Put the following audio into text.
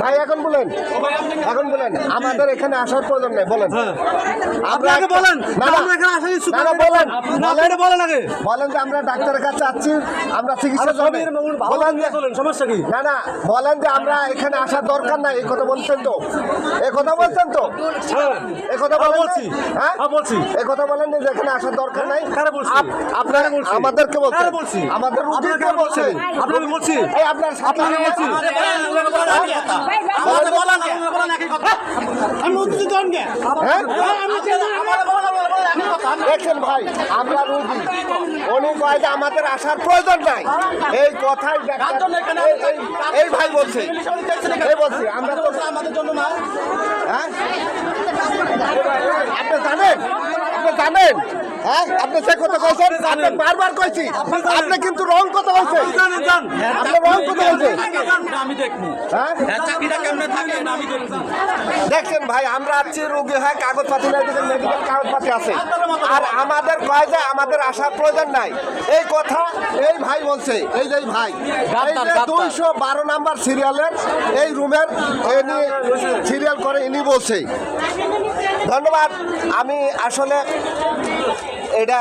ভাই এখন বলেন। এখন বলেন। আমাদের এখানে আসার প্রয়োজন নেই বলেন। আপনি আগে বলেন। না এখানে আসা কিছু না, না, বলেন বলেন আগে বলেন যে আমরা ডাক্তারের কাছে আছি আমরা চিকিৎসা বলেন যে সমস্যা কি না না বলেন যে আমরা এখানে আসার দরকার নাই এই কথা বলছেন তো এই কথা বলছেন তো হ্যাঁ এই কথা হ্যাঁ, বলছি। হ্যাঁ হ্যাঁ, বলছি। এই কথা বলেন যে এখানে আসার দরকার নাই কারে বলছি? আপ- আপনারা বলছি? আমাদেরকে বলছেন বলছি? আমাদের রুগীকে বলছি? বলছেন বলছি এই আপনার সাথে বলছি বলেন হবে হ্যাঁ? দেখেন ভাই আমরা রুগী। উনি কয় যে আমাদের আসার প্রয়োজন নাই। এই কথাই এই- ভাই বলছে। এই বলছে। আমরা তো আমাদের জন্য না হ্যাঁ? আপনি জানেন? আপনি জানেন? হ্যাঁ? আপনি সে কথা কইছেন? আপনি বারবার কইছি। আপনি কিন্তু রং কথা কইছেন। জানেন আপনি রং কথা কইছেন। আমি দেখব হ্যাঁ? চাকরিটা কেমনে থাকে? আমি দেখব দেখছেন ভাই আমরা আছি রোগী হয় কাগজপাতি নাই দেখেন মেডিকেল কাগজপাতি আছে আর আমাদের কয় যে আমাদের আসার প্রয়োজন নাই। এই কথা এই ভাই বলছে এই যে এই ভাই। দুইশো বারো নাম্বার সিরিয়ালের এই রুমের সিরিয়াল করে ইনি বলছে। ধন্যবাদ। আমি আসলে এটা